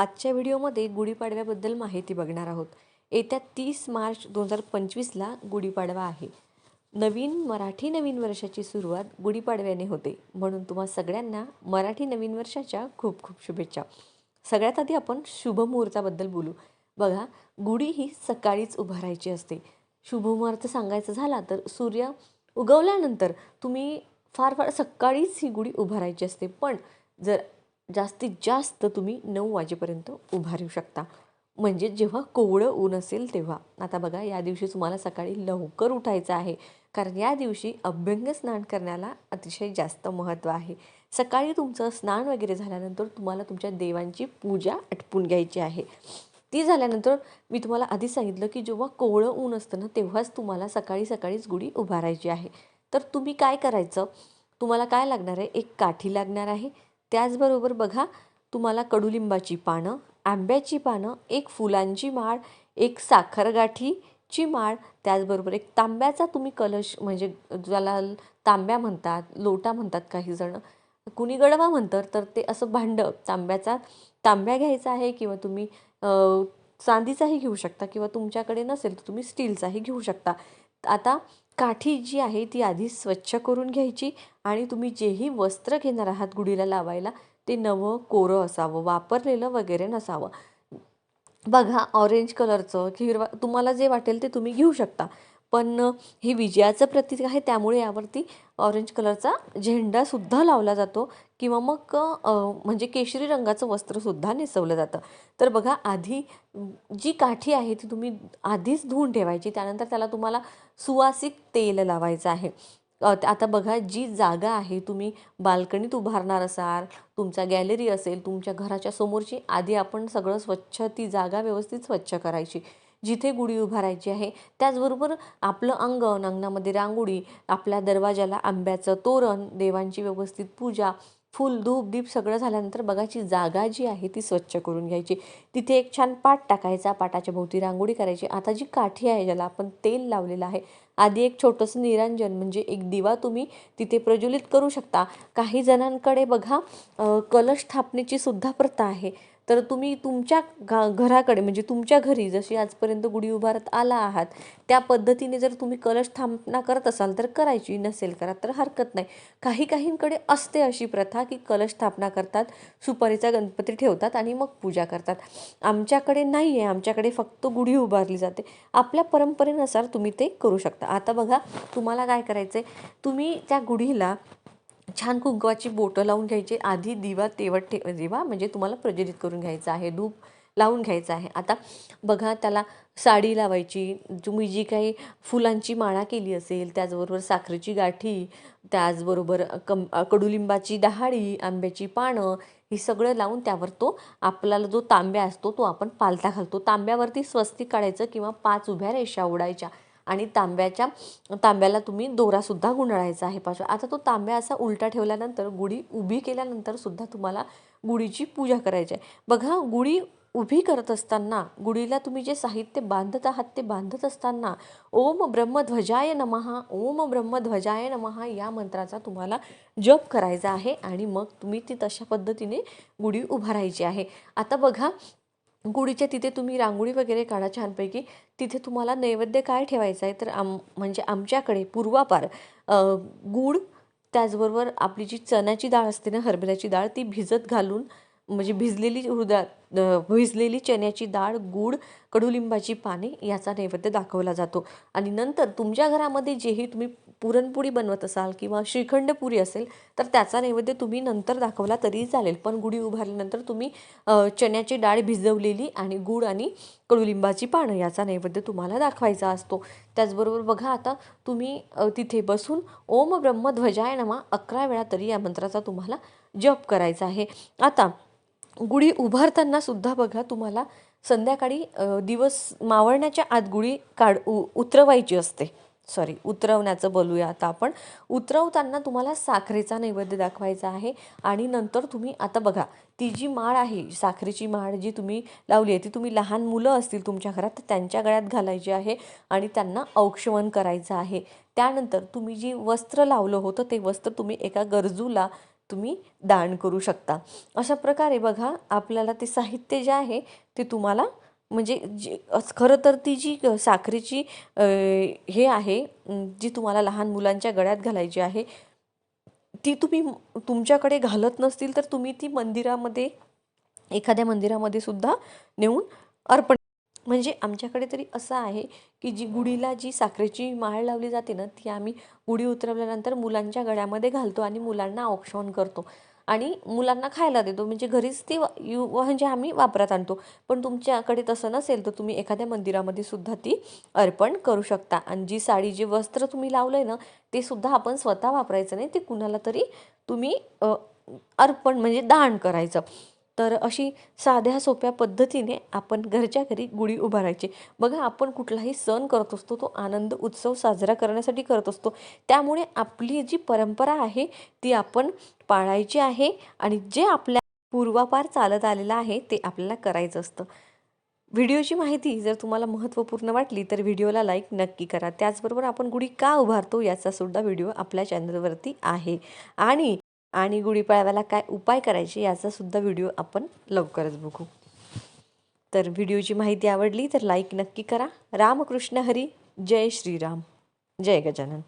आजच्या व्हिडिओमध्ये गुढीपाडव्याबद्दल माहिती बघणार आहोत. येत्या तीस मार्च दोन हजार पंचवीसला गुढीपाडवा आहे. नवीन मराठी नवीन वर्षाची सुरुवात गुढीपाडव्याने होते. म्हणून तुम्हा सगळ्यांना मराठी नवीन वर्षाच्या खूप खूप शुभेच्छा. सगळ्यात आधी आपण शुभमुहूर्ताबद्दल बोलू. बघा गुढी ही सकाळीच उभारायची असते. शुभमुहूर्त सांगायचं झाला तर सूर्य उगवल्यानंतर तुम्ही फार फार सकाळीच ही गुढी उभारायची असते. पण जर जास्तीत जास्त तुम्ही नऊ वाजेपर्यंत उभारू शकता. म्हणजे जेव्हा कोवळं ऊन असेल तेव्हा. आता बघा या दिवशी तुम्हाला सकाळी लवकर उठायचं आहे. कारण या दिवशी अभ्यंग स्नान करण्याला अतिशय जास्त महत्त्व आहे. सकाळी तुमचं स्नान वगैरे झाल्यानंतर तुम्हाला तुमच्या देवांची पूजा आटपून घ्यायची आहे. ती झाल्यानंतर मी तुम्हाला आधी सांगितलं की जेव्हा कोवळं ऊन असतं ना तेव्हाच तुम्हाला सकाळी सकाळीच गुढी उभारायची आहे. तर तुम्ही काय करायचं? तुम्हाला काय लागणार आहे? एक काठी लागणार आहे. त्याचबरोबर बघा तुम्हाला कडुलिंबाची पानं आंब्याची पानं एक फुलांची माळ एक साखरगाठीची माळ त्याचबरोबर एक तांब्याचा तुम्ही कलश म्हणजे ज्याला तांब्या म्हणतात लोटा म्हणतात काही जण कुणी गडवा म्हणतात तर ते असं भांडं तांब्याचा तांब्या घ्यायचा आहे किंवा तुम्ही चांदीचाही घेऊ शकता किंवा तुमच्याकडे नसेल तर तुम्ही स्टीलचाही घेऊ शकता. आता काठी जी आहे ती आधी स्वच्छ करून घ्यायची आणि तुम्ही जेही वस्त्र घेणार आहात गुढीला लावायला ते नवं कोरं असावं वापरलेलं वगैरे नसावं. बघा ऑरेंज कलरचं हिरवा तुम्हाला जे वाटेल ते तुम्ही घेऊ शकता. पण हे विजयाचं प्रतीक आहे त्यामुळे यावरती ऑरेंज कलरचा झेंडासुद्धा लावला जातो किंवा मग म्हणजे केशरी रंगाचं वस्त्रसुद्धा नेसवलं जातं. तर बघा आधी जी काठी आहे ती तुम्ही आधीच धुवून ठेवायची त्यानंतर त्याला तुम्हाला सुवासिक तेल लावायचं आहे. आता बघा जी जागा आहे तुम्ही बाल्कनीत उभारणार असाल तुमचा गॅलरी असेल तुमच्या घराच्या समोरची आधी आपण सगळं स्वच्छ ती जागा व्यवस्थित स्वच्छ करायची. जिथे गुढी उभारायची आहे त्याचबरोबर आपलं अंगण अंगणामध्ये रांगोळी आपल्या दरवाजाला आंब्याचं तोरण देवांची व्यवस्थित पूजा फुल धूप दीप सगळं झाल्यानंतर बघाची जागा जी आहे ती स्वच्छ करून घ्यायची. तिथे एक छान पाट टाकायचा पाटाच्या भोवती रांगोळी करायची. आता जी काठी आहे ज्याला आपण तेल लावलेलं आहे आधी एक छोटंसं निरांजन म्हणजे एक दिवा तुम्ही तिथे प्रज्वलित करू शकता. काही जणांकडे बघा कलश स्थापनेची सुद्धा प्रथा आहे. तर तुम्ही तुमच्या घा घराकडे म्हणजे तुमच्या घरी जशी आजपर्यंत गुढी उभारत आला आहात त्या पद्धतीने जर तुम्ही कलश स्थापना करत असाल तर करायची नसेल करा तर हरकत नाही. काही काहींकडे असते अशी प्रथा की कलश स्थापना करतात सुपारीचा गणपती ठेवतात आणि मग पूजा करतात. आमच्याकडे नाही आहे आमच्याकडे फक्त गुढी उभारली जाते. आपल्या परंपरेनुसार तुम्ही ते करू शकता. आता बघा तुम्हाला काय करायचं आहे तुम्ही त्या गुढीला छान कुंकवाची बोटं लावून घ्यायची. आधी दिवा तेवट ठे दिवा म्हणजे तुम्हाला प्रज्वलित करून घ्यायचं आहे. धूप लावून घ्यायचं आहे. आता बघा त्याला साडी लावायची. तुम्ही जी काही फुलांची माळा केली असेल त्याचबरोबर साखरेची गाठी त्याचबरोबर कम कडुलिंबाची डहाळी आंब्याची पानं ही सगळं लावून त्यावर तो आपल्याला जो तांब्या असतो तो आपण पालथा घालतो. तांब्यावरती स्वस्तिक काढायचं किंवा पाच उभ्या रेषा उडायच्या आणि तांब्याच्या तांब्याला तुम्ही दोरासुद्धा गुंडाळायचा आहे पाचवा आता तो तांब्या असा उलटा ठेवल्यानंतर गुढी उभी केल्यानंतर सुद्धा तुम्हाला गुढीची पूजा करायची आहे. बघा गुढी उभी करत असताना गुढीला तुम्ही जे साहित्य बांधत आहात ते बांधत असताना ओम ब्रह्मध्वजाय नमहा ओम ब्रह्मध्वजाय नमहा या मंत्राचा तुम्हाला जप करायचा आहे आणि मग तुम्ही ती तशा पद्धतीने गुढी उभारायची आहे. आता बघा गुढीच्या तिथे तुम्ही रांगोळी वगैरे काढा छानपैकी. तिथे तुम्हाला नैवेद्य काय ठेवायचं आहे? तर आम म्हणजे आमच्याकडे पूर्वापार गूळ त्याचबरोबर आपली जी चण्याची डाळ असते ना हरभऱ्याची डाळ ती भिजत घालून म्हणजे भिजलेली हृदयात भिजलेली चण्याची डाळ गूळ कडुलिंबाची पाने याचा नैवेद्य दाखवला जातो. आणि नंतर तुमच्या घरामध्ये जेही तुम्ही पुरणपोळी बनवत असाल किंवा श्रीखंड पुरी असेल तर त्याचा नैवेद्य तुम्ही नंतर दाखवला तरी चालेल. पण गुढी उभारल्यानंतर तुम्ही चण्याची डाळ भिजवलेली आणि गूळ आणि कडुलिंबाची पानं याचा नैवेद्य तुम्हाला दाखवायचा असतो. त्याचबरोबर बघा आता तुम्ही तिथे बसून ओम ब्रह्मध्वजाय नमा अकरा वेळा तरी या मंत्राचा तुम्हाला जप करायचा आहे. आता गुढी उभारताना सुद्धा बघा तुम्हाला संध्याकाळी दिवस मावळण्याच्या आत गुढी काढ उ उतरवायची असते. सॉरी उतरवण्याचं बोलूया आता आपण. उतरवताना तुम्हाला साखरेचा नैवेद्य दाखवायचा आहे आणि नंतर तुम्ही आता बघा ती जी माळ आहे साखरेची माळ जी तुम्ही लावली आहे ती तुम्ही लहान मुलं असतील तुमच्या घरात तर त्यांच्या गळ्यात घालायची आहे आणि त्यांना औक्षवण करायचं आहे. त्यानंतर तुम्ही जी वस्त्र लावलं होतं ते वस्त्र तुम्ही एका गरजूला तुम्ही दान करू शकता. अशा प्रकारे बघा आपल्याला ते साहित्य जे आहे ते तुम्हाला म्हणजे जी अस- खरं तर ती जी साखरेची हे आहे जी तुम्हाला लहान मुलांच्या गळ्यात घालायची आहे ती तुम्ही तुमच्याकडे घालत नसतील तर तुम्ही ती मंदिरामध्ये एखाद्या मंदिरामध्ये सुद्धा नेऊन अर्पण म्हणजे आमच्याकडे तरी असं आहे की जी गुढीला जी साखरेची माळ लावली जाते ना ती आम्ही गुढी उतरवल्यानंतर मुलांच्या गळ्यामध्ये घालतो आणि मुलांना औक्षण करतो. आणि मुलांना खायला देतो. म्हणजे घरीच ती यू म्हणजे आम्ही वापरात आणतो. पण तुमच्याकडे तसं नसेल तर तुम्ही एखाद्या मंदिरामध्ये सुद्धा ती अर्पण करू शकता. आणि जी साडी जे वस्त्र तुम्ही लावलं आहे ना ते सुद्धा आपण स्वतः वापरायचं नाही. ते कुणाला तरी तुम्ही अर्पण म्हणजे दान करायचं. तर अशी साध्या सोप्या पद्धतीने आपण घरच्या घरी गुढी उभारायची. बघा आपण कुठलाही सण करत असतो तो आनंद उत्सव साजरा करण्यासाठी करत असतो. त्यामुळे आपली जी परंपरा आहे ती आपण पाळायची आहे आणि जे आपल्या पूर्वापार चालत आलेलं आहे ते आपल्याला करायचं असतं. व्हिडिओची माहिती जर तुम्हाला महत्त्वपूर्ण वाटली तर व्हिडिओला लाईक नक्की करा. त्याचबरोबर आपण गुढी का उभारतो याचा सुद्धा व्हिडिओ आपल्या चॅनलवरती आहे. आणि आणि गुढीपाडव्याला काय उपाय करायचे याचासुद्धा व्हिडिओ आपण लवकरच बघू. तर व्हिडिओची माहिती आवडली तर लाईक नक्की करा. रामकृष्ण हरी. जय श्रीराम. जय गजानन.